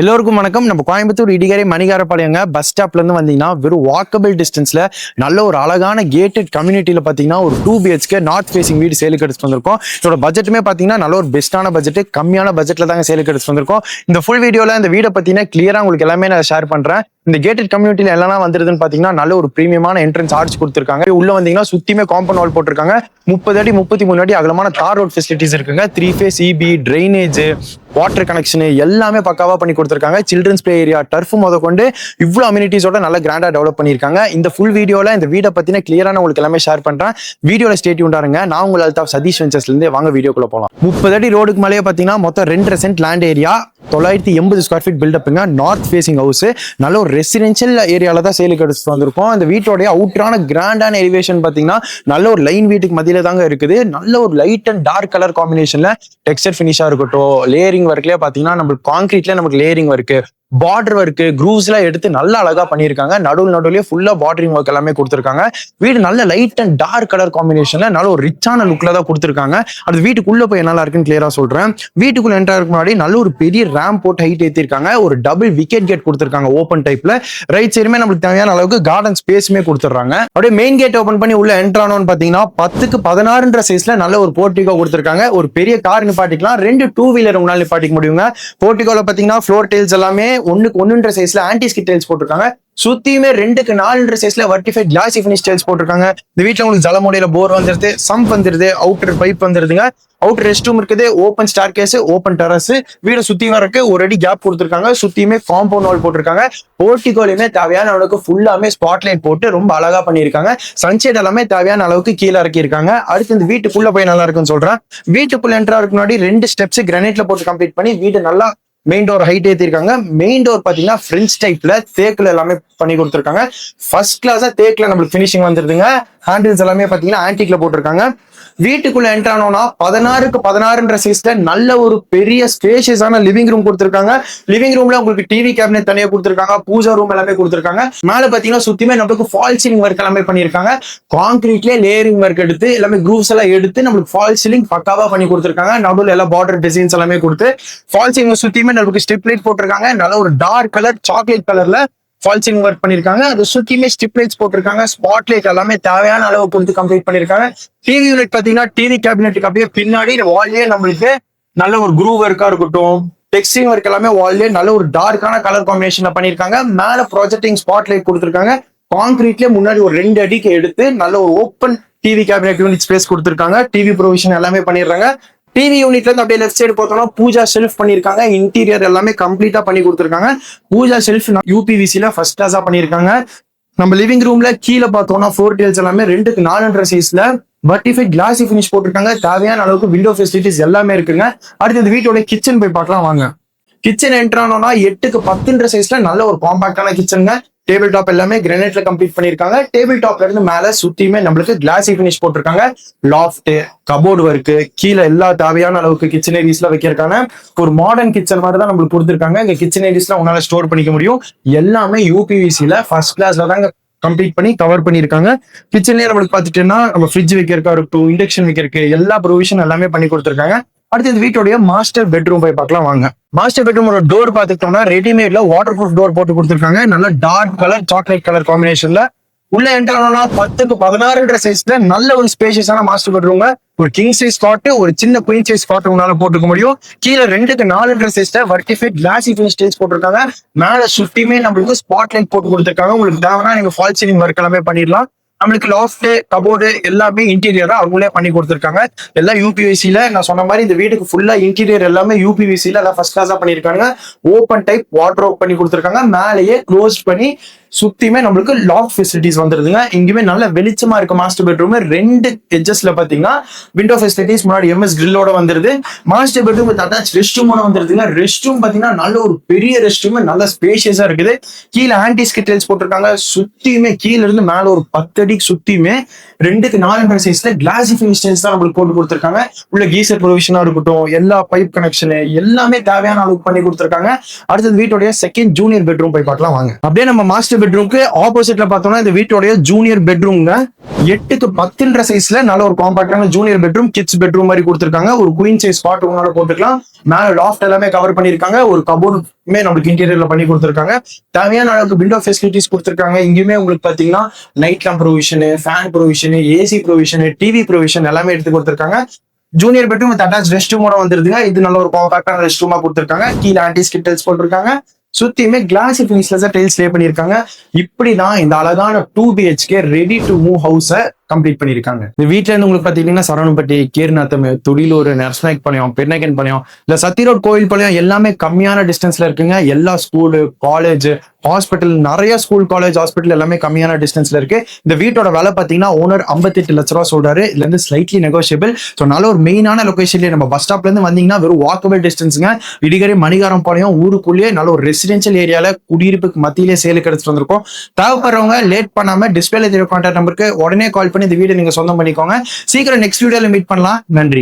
எல்லோருக்கும் வணக்கம். நம்ம கோயம்புத்தூர் இடிகரை மணிகாரப்பாளையங்க பஸ் ஸ்டாப்ல இருந்து வந்தீங்கன்னா வெறும் வாக்கபிள் டிஸ்டன்ஸ்ல நல்ல ஒரு அழகான கேட்டட் கம்யூனிட்டியில பாத்தீங்கன்னா ஒரு டூ பிஹெச்கே நார்த் ஃபேசிங் வீடு சேலுக்கு எடுத்து வந்திருக்கோம். இதோட பட்ஜெட்டுமே பாத்தீங்கன்னா நல்ல ஒரு பெஸ்ட்டான பட்ஜெட் கம்மியான பட்ஜெட்ல தாங்க சேலுக்கு எடுத்து வந்திருக்கோம். இந்த ஃபுல் வீடியோல இந்த வீடை பார்த்தீங்கன்னா கிளியரா உங்களுக்கு எல்லாமே நான் ஷேர் பண்றேன். இந்த கேட்டட் கம்யூனிட்டியில எல்லாம் வந்துருதுன்னு பாத்தீங்கன்னா நல்ல ஒரு பிரீமியமான என்ட்ரன்ஸ் ஆர்ச் கொடுத்துருக்காங்க. உள்ள வந்தீங்கன்னா சுத்தியுமே காம்பவுண்ட் வால் போட்டிருக்காங்க. முப்பது அடி முப்பத்தி மூணு அடி அகலமான தார் ரோட் ஃபெசிலிட்டிஸ் இருக்குங்க. Three phase EB drainage water connection எல்லாமே பக்காவா பண்ணி கொடுத்துருக்காங்க. சில்ட்ரன்ஸ் பிளே ஏரியா டர்ஃப் முத கொண்டு இவ்வளவு அம்யூனிட்டிஸோட நல்ல கிராண்டா டெவலப் பண்ணியிருக்காங்க. இந்த ஃபுல் வீடியோல இந்த வீடை பத்தின கிளியரான உங்களுக்கு எல்லாமே ஷேர் பண்றேன். வீடியோல ஸ்டேட் உண்டாருங்க நான் உங்கள் அல்தாப் சதீஷ் வெஞ்சர்ஸ்ல இருந்து வாங்க வீடியோக்குள்ள போலாம். முப்பது அடி ரோடுக்கு மேலேயே பாத்தீங்கன்னா மொத்தம் ரெண்டு சென்ட் லேண்ட் ஏரியா தொள்ளாயிரத்தி எண்பது ஸ்கொயர் ஃபீட் பில்டப்புங்க நார்த் ஃபேசிங் ஹவுஸ் நல்ல ஒரு ரெசிடென்ஷியல் ஏரியால தான் சேலுக்கு எடுத்துட்டு வந்திருக்கோம். அந்த வீட்டோடைய அவுட்டரான கிராண்டான எலிவேஷன் பாத்தீங்கன்னா நல்ல ஒரு லைன் வீட்டுக்கு மத்தியில தாங்க இருக்குது. நல்ல ஒரு லைட் அண்ட் டார்க் கலர் காம்பினேஷன்ல டெக்ஸ்டர் ஃபினிஷாக இருக்கட்டும் லேயரிங் ஒர்க்லயே பாத்தீங்கன்னா நம்மளுக்கு கான்கிரீட்ல நமக்கு layering work border work grooves எல்லாம் எடுத்து நல்லா அழகா பண்ணியிருக்காங்க. நடுவில் நடுவுலயே ஃபுல்லா பார்டரிங் ஒர்க் எல்லாமே கொடுத்துருக்காங்க. வீடு நல்ல லைட் அண்ட் டார்க் கலர் காம்பினேஷன்ல நல்ல ஒரு ரிச்சான லுக்ல தான் கொடுத்துருக்காங்க. அது வீட்டுக்குள்ள போய் நல்லா இருக்குன்னு கிளியரா சொல்றேன். வீட்டுக்குள்ள என்டர் முன்னாடி நல்ல ஒரு பெரிய ரேம் போட்டு ஹைட் ஏத்திருக்காங்க. ஒரு டபுள் விக்கெட் கேட் கொடுத்துருக்காங்க ஓப்பன் டைப்ல ரைட் சைடுமே நம்மளுக்கு தேவையான அளவுக்கு கார்டன் ஸ்பேஸுமே கொடுத்துறாங்க அப்படியே மெயின் கேட் ஓப்பன் பண்ணி உள்ள என்டர் ஆனோன்னு பாத்தீங்கன்னா பத்துக்கு பதினாறுன்ற சைஸ்ல நல்ல ஒரு போர்ட்டிகோ கொடுத்துருக்காங்க. ஒரு பெரிய கார் நிப்பாட்டிக்கலாம். ரெண்டு டூ வீலர் உங்களால் நிப்பாட்டிக்க முடியுங்க. போர்ட்டிகோல பாத்தீங்கன்னா ஃப்ளோர் டைல்ஸ் எல்லாமே ஒண்ணுக்கு ஒன்றுன்ற சைஸ்ல ஆன்டிஸ்கி டைல்ஸ் போட்டிருக்காங்க. சுத்தியுமே ரெண்டுக்கு நாலுன்ற சைஸ்ல வர்டிஃபைட் கிளாசி ஃபினிஷ் டைல்ஸ் போட்டிருக்காங்க. இந்த வீட்டுல உங்களுக்கு ஜலமுடையில போர் வந்துருது சம்ப் வந்துருது அவுட்டர் பைப் வந்துருதுங்க. அவுட்டர் ரெஸ்ட் ரூம் இருக்குது open staircase open terrace வீடு சுத்தி வரக்கு ஒரு அடி கேப் கொடுத்துருக்காங்க. சுத்தியுமே காம்பவுண்ட் வால் போட்டிருக்காங்க. போர்ட்டிகோலையுமே தேவையான அளவுக்கு ஃபுல்லாமே ஸ்பாட்லைட் போட்டு ரொம்ப அழகா பண்ணியிருக்காங்க. சன்செட் எல்லாமே தேவையான அளவுக்கு கீழே இறக்கியிருக்காங்க. அடுத்து இந்த வீட்டுக்குள்ள போய் நல்லா இருக்குன்னு சொல்றேன். வீட்டுக்குள்ள என்ட்ரா இருக்கு முன்னாடி ரெண்டு ஸ்டெப்ஸ் கிரானைட்ல போட்டு கம்ப்ளீட் பண்ணி வீடு நல்லா மெயின் டோர் ஹைட் ஏத்திருக்காங்க. மெயின் டோர் பாத்தீங்கன்னா பிரெஞ்ச் டைப்ல தேக்குல எல்லாமே பண்ணி கொடுத்துருக்காங்க. ஃபர்ஸ்ட் கிளாஸாக தேக்குல நம்மளுக்கு ஃபினிஷிங் வந்துருதுங்க. ஹேண்டில்ஸ் எல்லாமே பாத்தீங்கன்னா ஆன்டிக்ல போட்டிருக்காங்க. வீட்டுக்குள்ள என்டர் ஆனோம்னா பதினாறுக்கு பதினாறுன்ற சைஸ்ல நல்ல ஒரு பெரிய ஸ்பேஷியஸான லிவிங் ரூம் கொடுத்துருக்காங்க. லிவிங் ரூம்ல உங்களுக்கு டிவி கேபினெட் தனியா கொடுத்துருக்காங்க. பூஜா ரூம் எல்லாமே கொடுத்துருக்காங்க. மேல பாத்தீங்கன்னா சுத்தியுமே நம்மளுக்கு ஃபால் சீலிங் ஒர்க் எல்லாமே பண்ணிருக்காங்க கான்கிரீட்லயே லேயரிங் ஒர்க் எடுத்து எல்லாமே குரூப்ஸ் எல்லாம் எடுத்து நம்மளுக்கு ஃபால் சீலிங் பக்காவா பண்ணி கொடுத்துருக்காங்க. நடுவில் எல்லாம் பார்டர் டிசைன்ஸ் எல்லாமே கொடுத்து ஃபால் சீலிங் சுத்தியுமே நம்மளுக்கு ஸ்டிப் லைட் போட்டிருக்காங்க. நல்ல ஒரு டார்க் கலர் சாக்லேட் கலர்ல ஃபால் சீலிங் ஒர்க் பண்ணிருக்காங்க. அது சுத்தியுமே ஸ்டிப் லைட்ஸ் போட்டிருக்காங்க. ஸ்பாட் லைட் எல்லாமே தேவையான அளவு கொடுத்து கம்ப்ளீட் பண்ணிருக்காங்க. டிவி யூனிட் பாத்தீங்கன்னா டிவி கேபினெட்டுக்கு அப்படியே பின்னாடி வால்லே நம்மளுக்கு நல்ல ஒரு குரூவ் ஒர்க்கா இருக்கட்டும். டெக்ஸ்டிங் ஒர்க் எல்லாமே வால்லே நல்ல ஒரு டார்க்கான கலர் காம்பினேஷன்ல பண்ணிருக்காங்க. மேல ப்ராஜெக்டிங் ஸ்பாட் லைட் கொடுத்துருக்காங்க. காங்கிரீட்ல முன்னாடி ஒரு ரெண்டு அடிக்கு எடுத்து நல்ல ஒரு open TV cabinet unit space கொடுத்துருக்காங்க. டிவி ப்ரொவிஷன் எல்லாமே பண்ணிடுறாங்க. டிவி யூனிட்ல இருந்து அப்படியே லெஃப்ட் சைடு பார்த்தோம்னா பூஜா ஷெல்ஃப் பண்ணிருக்காங்க இன்டீரியர் எல்லாமே கம்ப்ளீட்டா பண்ணி கொடுத்துருக்காங்க. பூஜா ஷெல்ஃப் யூபிவிசில ஃபர்ஸ்ட் கிளாஸா பண்ணிருக்காங்க நம்ம லிவிங் ரூம்ல கீழே பார்த்தோம்னா ஃபோர் டேல்ஸ் எல்லாமே ரெண்டுக்கு நாலுன்ற சைஸ்ல வர்டிஃபைட் கிளாஸி ஃபினிஷ் போட்டிருக்காங்க. தேவையான அளவுக்கு விண்டோ ஃபெசிலிட்டிஸ் எல்லாமே இருக்குங்க. அடுத்து இந்த வீட்டோட கிச்சன் போய் பார்க்கலாம் வாங்க. கிச்சன் என்ட்ரானோன்னா எட்டுக்கு பத்துன்ற சைஸ்ல நல்ல ஒரு காம்பாக்டான கிச்சனுங்க டேபிள் டாப் எல்லாமே கிரானைட்ல கம்ப்ளீட் பண்ணிருக்காங்க டேபிள் டாப்ல இருந்து மேல சுத்தியுமே நம்மளுக்கு கிளாசி ஃபினிஷ் போட்டிருக்காங்க. லாஃப்ட் கபோர்டு ஒர்க்கு கீழே எல்லா தேவையான அளவுக்கு கிச்சன் ஏரிஸ்ல வைக்கிறதுக்கான ஒரு மாடர்ன் கிச்சன் மாதிரி தான் நம்மளுக்கு கொடுத்துருக்காங்க. இங்க கிச்சன் ஏரிஸ்ல உங்களால ஸ்டோர் பண்ணிக்க முடியும். எல்லாமே யூபிவிசில ஃபர்ஸ்ட் கிளாஸ்ல தாங்க கம்ப்ளீட் பண்ணி கவர் பண்ணிருக்காங்க கிச்சன்லயே நம்மளுக்கு பாத்துட்டோம்னா நம்ம ஃப்ரிட்ஜ் வைக்கிறக்கா இருக்கட்டும் இண்டக்ஷன் வைக்கிறதுக்கு எல்லா ப்ரொவிஷன் எல்லாமே பண்ணி கொடுத்துருக்காங்க. அடுத்து இந்த வீட்டோடைய மாஸ்டர் பெட்ரூம் போய் பார்க்கலாம் வாங்க. மாஸ்டர் பெட்ரூமோட டோர் பார்த்துக்கிட்டோம்னா ரெடிமேட்ல வாட்டர் ப்ரூஃப் டோர் போட்டு கொடுத்துருக்காங்க. நல்ல டார்க் கலர் சாக்லேட் கலர் காம்பினேஷன்ல உள்ள என்டர் ஆனா பத்துக்கு பதினாறுன்ற சைஸ்ல நல்ல ஒரு ஸ்பேஷியஸான மாஸ்டர் பெட்ரூம் ஒரு கிங் சைஸ் காட் ஒரு சின்ன குயின் சைஸ் காட் உங்களால போட்டுக்க முடியும். கீழே ரெண்டுக்கு நாலுன்ற சைஸ்ல வர்டிஃபைட் கிளாசி ஃபினிஷ் ஸ்டேஜ் போட்டிருக்காங்க. மேல சுத்தியுமே நம்மளுக்கு ஸ்பாட் லைட் போட்டு கொடுத்துருக்காங்க. உங்களுக்கு தேவைன்னா நீங்க ஃபால் சீலிங் ஒர்க் எல்லாமே பண்ணிடலாம். நம்மளுக்கு லாஸ்ட் கபோர்டு எல்லாமே இன்டீரியரா அவங்களே பண்ணி கொடுத்துருக்காங்க. எல்லாம் யூபிவிசில நான் சொன்ன மாதிரி இந்த வீட்டுக்கு ஃபுல்லா இன்டீரியர் எல்லாமே யூபிவிசில எல்லாம் ஃபர்ஸ்ட் கிளாஸா பண்ணிருக்காங்க ஓப்பன் டைப் வாட்டர் பண்ணி கொடுத்துருக்காங்க. மேலேயே க்ளோஸ் பண்ணி சுத்தியுமே நம்மளுக்கு லாக் ஃபெசிலிட்டிஸ் வந்துருதுங்க. இங்கேயுமே நல்ல வெளிச்சமா இருக்க மாஸ்டர் பெட்ரூம் ரெண்டு எட்ஜஸ்ல பாத்தீங்கன்னா விண்டோ ஃபெசிலிட்டிஸ் முன்னாடி எம்எஸ் கிரில்லோட வந்துருது. மாஸ்டர் பெட்ரூம் அட்டாச் ரெஸ்ட் ரூமோட வந்துருதுங்க. ரெஸ்ட் ரூம் பாத்தீங்கன்னா நல்ல ஒரு பெரிய ரெஸ்ட் ரூம் நல்ல ஸ்பேஷியஸா இருக்குது. கீழே ஆன்டி ஸ்கிட்டல்ஸ் போட்டிருக்காங்க. சுத்தியுமே கீழ இருந்து மேல ஒரு பத்து அடிக்கு சுத்தியுமே ரெண்டுக்கு நாலு சைஸ்ல கிளாசி தான் நம்மளுக்கு போட்டு கொடுத்துருக்காங்க. உள்ள கீசர் ப்ரொவிஷனா இருக்கட்டும் எல்லா பைப் கனெக்ஷன் எல்லாமே தேவையான அளவுக்கு பண்ணி கொடுத்துருக்காங்க. அடுத்தது வீட்டோடைய செகண்ட் ஜூனியர் பெட்ரூம் போய் பார்க்கலாம் வாங்க. அப்படியே நம்ம மாஸ்டர் பெட்ரூம்க்கு ஆப்போசிட்ல பார்த்தோம்னா இந்த வீட்டோடைய ஜூனியர் பெட்ரூம்ங்க எட்டு பத்துன்ற சைஸ்ல நல்ல ஒரு காம்பாக்டான ஜூனியர் பெட்ரூம் கிட்ஸ் பெட்ரூம் மாதிரி கொடுத்துருக்காங்க. ஒரு குயின் சைஸ் ஸ்பாட் உங்களால போட்டுக்கலாம். மேல லாஃப்ட் எல்லாமே கவர் பண்ணிருக்காங்க ஒரு கபோர்ட் கபோர்டுமே நம்மளுக்கு இன்டீரியர்ல பண்ணி கொடுத்துருக்காங்க. தேவையான அளவுக்கு விண்டோ ஃபெசிலிட்டிஸ் கொடுத்துருக்காங்க. இங்கேயுமே உங்களுக்கு பாத்தீங்கன்னா night lamp provision fan provision AC provision TV provision எல்லாமே எடுத்து கொடுத்துருக்காங்க. Junior bedroom with attach rest ரூமோட வந்துருதுங்க. இது நல்ல ஒரு காம்பாக்டான ரெஸ்ட் ரூமா கொடுத்துருக்காங்க. கீழே ஆன்டி ஸ்கிட்டல்ஸ் போட்டிருக்காங்க. சுத்தியுமே கிளாஸ் ஃபினிஷ்ல தான் டைல்ஸ் லே பண்ணிருக்காங்க இப்படிதான் இந்த அழகான two BHK ready to move house complete பண்ணிருக்காங்க இந்த வீட்ல இருந்து உங்களுக்கு பாத்தீங்கன்னா சரவணப்பட்டி கீர்நாத்தம் துடிலூர் நர்ஸ்நாயக் பாளையம் பெருநகன் பாளையம் இல்ல சத்திரோட் கோயில் பாளையம் எல்லாமே கம்மியான டிஸ்டன்ஸ்ல இருக்குங்க. எல்லா ஸ்கூலு காலேஜ் ஹாஸ்பிட்டல் நிறைய ஸ்கூல் காலேஜ் ஹாஸ்பிட்டல் எல்லாமே கம்மியான டிஸ்டன்ஸ்ல இருக்கு. இந்த வீட்டோட விலை பாத்தீங்கன்னா ஓனர் 58 லட்ச ரூபா சொல்றாரு. இதுல இருந்து ஸ்லைட்லி நெகோஷியபிள் ஸோ நல்ல ஒரு மெயினான லொகேஷன்லயே நம்ம பஸ் ஸ்டாப்ல இருந்து வந்தீங்கன்னா வெறும் வாக்கபிள் டிஸ்டன்ஸுங்க இடிகரை மணிகாரம் பாளையம் ஊருக்குள்ளேயே நல்ல ஒரு ரெசிடென்ஷியல் ஏரியால குடியிருப்புக்கு மத்தியிலே சேலுக்கு எடுத்துட்டு வந்திருக்கோம். தேவைப்படுறவங்க லேட் பண்ணாம டிஸ்பிளேல தெரிய கான்டாக்ட் நம்பருக்கு உடனே கால் பண்ணி பண்ணி இந்த வீடியோ நீங்க சொந்தம் பண்ணிக்கோங்க. சீக்கிரம் நெக்ஸ்ட் வீடியோல மீட் பண்ணலாம். நன்றி.